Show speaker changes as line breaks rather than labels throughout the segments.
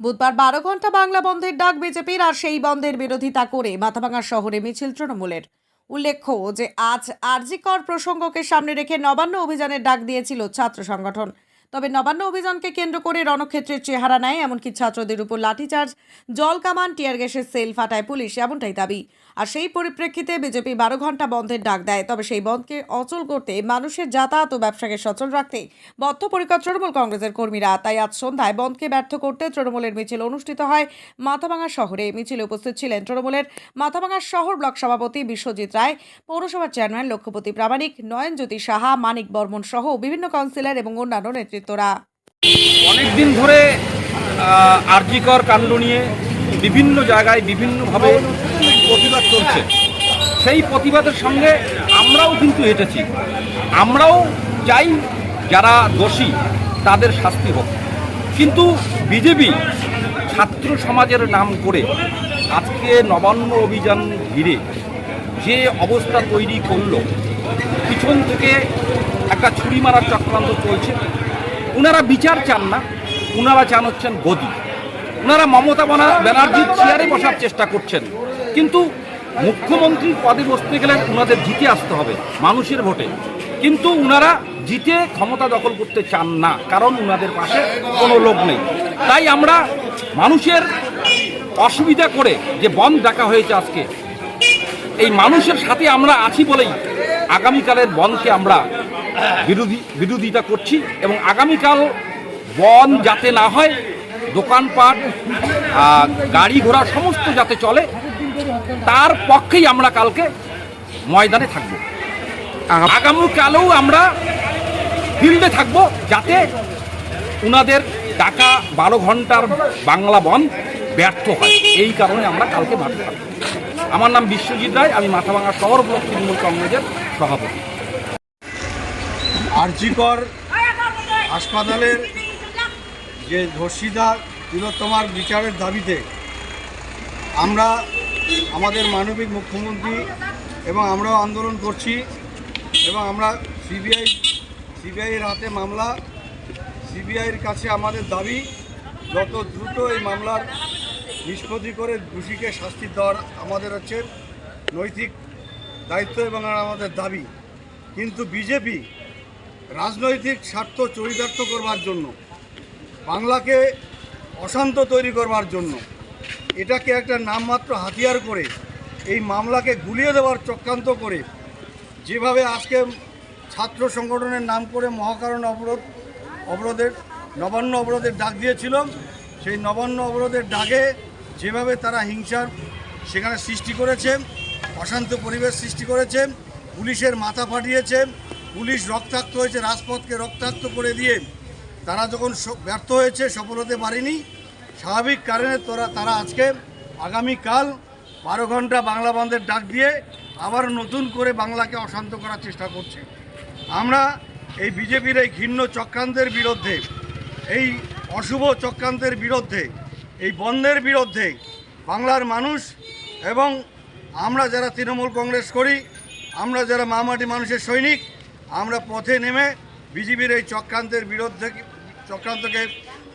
বুধবার বারো ঘণ্টা বাংলা বন্ধের ডাক বিজেপির, আর সেই বন্ধের বিরোধিতা করে মাথাভাঙা শহরে মিছিল তৃণমূলের। উল্লেখ্য যে, আজ আরজিকর প্রসঙ্গকে সামনে রেখে নবান্ন অভিযানের ডাক দিয়েছিল ছাত্র সংগঠন। তবে নবান্ন অভিযানকে কেন্দ্র করে রণক্ষেত্রের চেহারা নেয় এমনকি ছাত্রদের উপর লাঠিচার্জ, জল কামান, টিয়ার গ্যাসের সেল ফাটায় পুলিশ, এমনটাই দাবি। আর সেই পরিপ্রেক্ষিতে বিজেপি বারো ঘণ্টা বন্ধের ডাক দেয়। তবে সেই বন্ধকে অচল করতে মানুষের যাতায়াত ও ব্যবসাকে সচল রাখতে বদ্ধপরিকর তৃণমূল কংগ্রেসের কর্মীরা। তাই আজ সন্ধ্যায় বন্ধকে ব্যর্থ করতে তৃণমূলের মিছিল অনুষ্ঠিত হয় মাথাভাঙা শহরে। মিছিলে উপস্থিত ছিলেন তৃণমূলের মাথাভাঙা শহর ব্লক সভাপতি বিশ্বজিৎ রায়, পৌরসভার চেয়ারম্যান লক্ষ্যপতি প্রামাণিক, নয়নজ্যোতি সাহা, মানিক বর্মন সহ বিভিন্ন কাউন্সিলর এবং অন্যান্য নেতৃত্বরা।
অনেক দিন ধরে আরজিকর কাণ্ড নিয়ে বিভিন্ন জায়গায় বিভিন্নভাবে প্রতিবাদ চলছে সেই প্রতিবাদের সঙ্গে আমরাও কিন্তু হেঁটেছি। আমরাও চাই যারা দোষী, তাদের শাস্তি হোক। কিন্তু বিজেপি ছাত্র সমাজের নাম করে আজকে নবান্ন অভিযান ঘিরে যে অবস্থা তৈরি করল, পিছন থেকে একটা ছুরি মারার চক্রান্ত চলছে। ওনারা বিচার চান না ওনারা চান হচ্ছেন গদি। ওনারা মমতা বনা ব্যানার্জির চেয়ারে বসার চেষ্টা করছেন। কিন্তু মুখ্যমন্ত্রীর পদে বসতে গেলে ওনাদের জিতে আসতে হবে, মানুষের ভোটে। কিন্তু ওনারা জিতে ক্ষমতা দখল করতে চান না, কারণ ওনাদের পাশে কোনো লোক নেই। তাই আমরা মানুষের অসুবিধা করে যে বন্ধ ডাকা হয়েছে আজকে, এই মানুষের সাথে আমরা আছি বলেই আগামীকালের বনকে আমরা বিরোধী, বিরোধিতা করছি এবং আগামীকাল বন যাতে না হয়, দোকানপাট গাড়ি ঘোড়া সমস্ত যাতে চলে তার পক্ষেই আমরা কালকে ময়দানে থাকব। আগামীকালেও আমরা ফিল্ডে থাকব যাতে উনাদের ডাকা বারো ঘণ্টার বাংলা বন ব্যর্থ হয়। এই কারণে আমরা কালকে মাঠে থাকব। আমার নাম বিশ্বজিৎ রায়, আমি মাথাভাঙা শহর ব্লক তৃণমূল কংগ্রেসের সভাপতি।
আরজিকর হাসপাতালের যে ধর্ষিতা তিলোত্তমার বিচারের দাবিতে আমরা আমাদের মানবিক মুখ্যমন্ত্রী এবং আমরাও আন্দোলন করছি এবং আমরা সিবিআই সিবিআইয়ের হাতে মামলা সিবিআইয়ের কাছে আমাদের দাবি, যত দ্রুত এই মামলার নিষ্পত্তি করে দোষীকে শাস্তি দেওয়ার আমাদের হচ্ছে নৈতিক দায়িত্ব এবং আমাদের দাবি। কিন্তু বিজেপি রাজনৈতিক স্বার্থ চরিতার্থ করবার জন্য, বাংলাকে অশান্ত তৈরি করবার জন্য এটাকে একটা নামমাত্র হাতিয়ার করে এই মামলাকে গুলিয়ে দেওয়ার চক্রান্ত করে যেভাবে আজকে ছাত্র সংগঠনের নাম করে মহাকারণ অবরোধ, অবরোধের, নবান্ন অবরোধের ডাক দিয়েছিল সেই নবান্ন অবরোধের ডাকে যেভাবে তারা হিংসার সেখানে সৃষ্টি করেছে, অশান্ত পরিবেশ সৃষ্টি করেছে, পুলিশের মাথা ফাটিয়েছে, পুলিশ রক্তাক্ত হয়েছে, রাজপথকে রক্তাক্ত করে দিয়ে তারা যখন ব্যর্থ হয়েছে সফল হতে পারেনি স্বাভাবিক কারণে তোরা, তারা আজকে আগামীকাল বারো ঘণ্টা বাংলা বন্ধের ডাক দিয়ে আবার নতুন করে বাংলাকে অশান্ত করার চেষ্টা করছে। আমরা এই বিজেপির এই ঘৃণ্য চক্রান্তের বিরুদ্ধে, এই অশুভ চক্রান্তের বিরুদ্ধে, এই বন্ধের বিরুদ্ধে বাংলার মানুষ এবং আমরা যারা তৃণমূল কংগ্রেস করি, আমরা যারা মামাটি মানুষের সৈনিক, আমরা পথে নেমে বিজেপির এই চক্রান্তের বিরুদ্ধে, চক্রান্তকে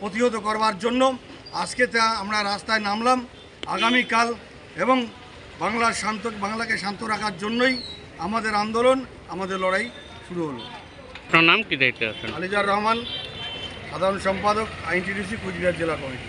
প্রতিহত করবার জন্য আজকে তা আমরা রাস্তায় নামলাম। আগামীকাল এবং বাংলার শান্ত বাংলাকে শান্ত রাখার জন্যই আমাদের আন্দোলন আমাদের লড়াই শুরু হলো।
আপনার নাম কি দায়িত্বে আছেন?
আলিজার রহমান সাধারণ সম্পাদক আইনটিডিসি কুচবিহার জেলা কমিটি।